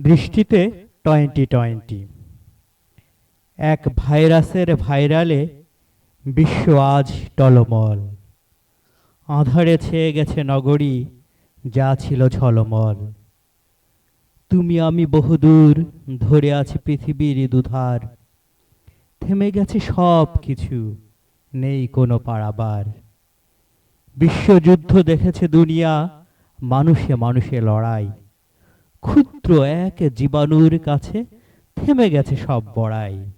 দৃষ্টিতে twenty twenty. এক ভাইরাসের ভাইরালে বিশ্ব আজ টলমল। আধারে ছেয়ে গেছে নগরী, যা ছিল ঝলমল। তুমি আমি বহুদূর, ধরে আছি পৃথিবীর দুধার। থেমে গেছে সব কিছু, নেই কোনো পারাবার। বিশ্বযুদ্ধ দেখেছে দুনিয়া, মানুষে মানুষে লড়াই। ক্ষুদ্র এক জীবাণুর কাছে থেমে গেছে সব বড়াই।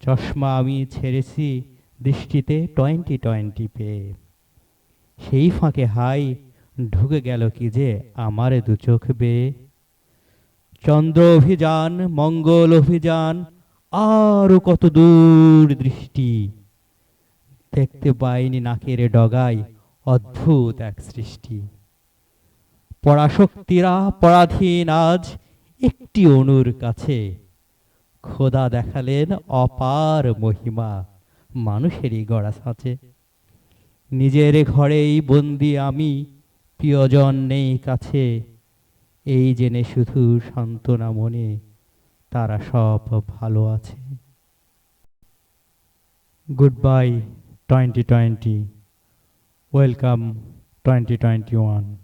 চশমা আমি ছেড়েছি দৃষ্টিতে টোয়েন্টি টোয়েন্টি পেয়ে। সেই ফাঁকে হাই ঢুকে গেল কি যে আমার দু চোখ বেয়ে। চন্দ্র অভিযান, মঙ্গল অভিযান, আরও কত দূর দৃষ্টি। দেখতে পাইনি নাকের ডগায় অদ্ভুত এক সৃষ্টি। পরাশক্তিরা পরাধীন আজ একটি অনুর কাছে। খোদা দেখালেন অপার মহিমা মানুষেরই গড়া সাঁচে। নিজের ঘরেই বন্দি আমি, প্রিয়জন নেই কাছে। এই জেনে শুধু সান্ত্বনা মনে তারা সব ভালো আছে। Goodbye twenty twenty. Welcome twenty twenty one.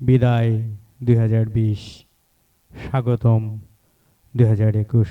বিদায় দুই হাজার বিশ। স্বাগতম দুই হাজার একুশ।